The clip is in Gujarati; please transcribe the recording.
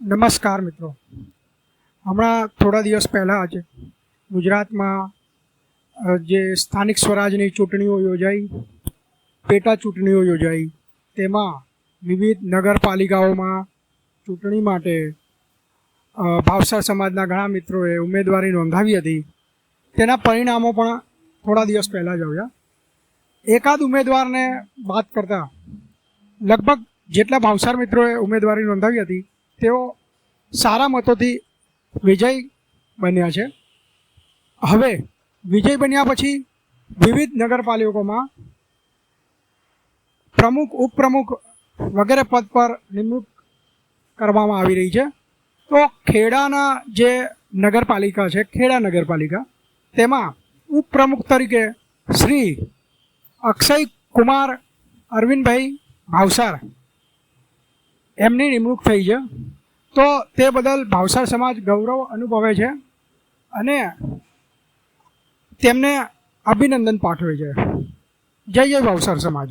નમસ્કાર મિત્રો. હમણાં થોડા દિવસ પહેલાં જ ગુજરાતમાં જે સ્થાનિક સ્વરાજની ચૂંટણીઓ યોજાઈ, પેટા ચૂંટણીઓ યોજાઈ, તેમાં વિવિધ નગરપાલિકાઓમાં ચૂંટણી માટે ભાવસર સમાજના ઘણા મિત્રોએ ઉમેદવારી નોંધાવી હતી. તેના પરિણામો પણ થોડા દિવસ પહેલાં જ આવ્યા. એકાદ ઉમેદવારને વાત કરતાં, લગભગ જેટલા ભાવસાર મિત્રોએ ઉમેદવારી નોંધાવી હતી તેઓ સારા મતોથી વિજય બન્યા છે. હવે વિજય બન્યા પછી વિવિધ નગરપાલિકાઓમાં પ્રમુખ, ઉપપ્રમુખ વગેરે પદ પર નિમણૂક કરવામાં આવી રહી છે. તો ખેડાના જે નગરપાલિકા છે, ખેડા નગરપાલિકા, તેમાં ઉપપ્રમુખ તરીકે શ્રી અક્ષય કુમાર અરવિંદભાઈ ભાવસાર એમની નિમણૂક થઈ છે. તો તે બદલ ભાવસાર સમાજ ગૌરવ અનુભવે છે અને તેમને અભિનંદન પાઠવે છે. જય જય ભાવસાર સમાજ.